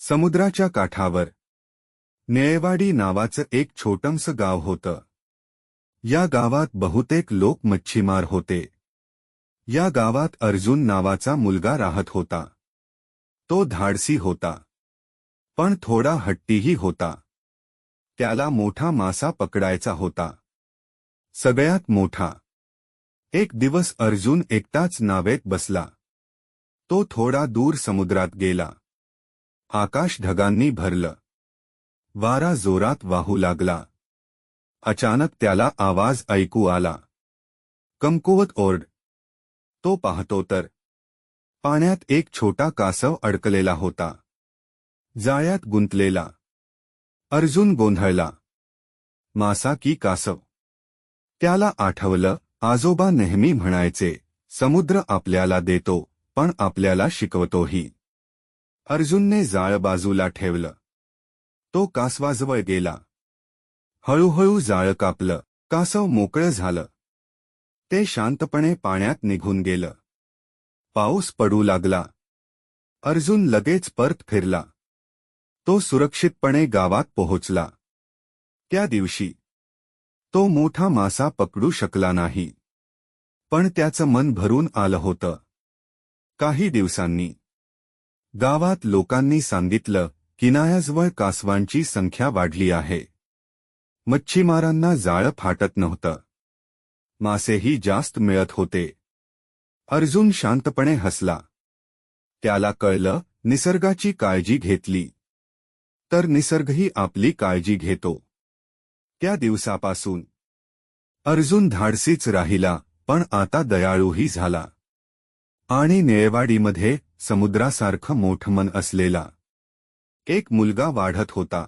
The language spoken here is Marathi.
समुद्राच्या काठावर. नेळवाडी नावाचं एक छोटंसं गाव होतं. या गावात बहुतेक लोक मच्छीमार होते. या गावात अर्जुन नावाचा मुलगा राहत होता. तो धाडसी होता. पण थोडा हट्टीही होता. त्याला मोठा मासा पकडायचा होता. सगळ्यात मोठा. एक दिवस अर्जुन एकटाच नावेत बसला. तो थोडा दूर समुद्रात गेला. आकाश ढगांनी भरलं. वारा जोरात वाहू लागला. अचानक त्याला आवाज ऐकू आला. कमकुवत ओरड. तो पाहतो तर. पाण्यात एक छोटा कासव अडकलेला होता. जाळ्यात गुंतलेला. अर्जुन गोंधळला. मासा की कासव. त्याला आठवलं आजोबा नेहमी म्हणायचे समुद्र आपल्याला देतो पण आपल्याला शिकवतोही. अर्जुनने जाळ बाजूला ठेवलं. तो कासवाजवळ गेला. हळूहळू जाळ कापलं. कासव मोकळं झालं. ते शांतपणे पाण्यात निघून गेलं. पाऊस पडू लागला. अर्जुन लगेच परत फिरला. तो सुरक्षितपणे गावात पोहोचला. त्या दिवशी तो मोठा मासा पकडू शकला नाही. पण त्याचं मन भरून आलं होतं. काही दिवसांनी गावात लोकांनी सांगितलं किनायाजवळ कासवांची संख्या वाढली आहे. मच्छीमारांना जाळं फाटत नव्हतं. मासेही जास्त मिळत होते. अर्जुन शांतपणे हसला. त्याला कळलं निसर्गाची काळजी घेतली. तर निसर्गही आपली काळजी घेतो. त्या दिवसापासून. अर्जुन धाडसीच राहिला पण आता दयाळूही झाला. आणि नेळवाडीमध्ये समुद्रासारखं मोठं मन असलेला एक मुलगा वाढत होता.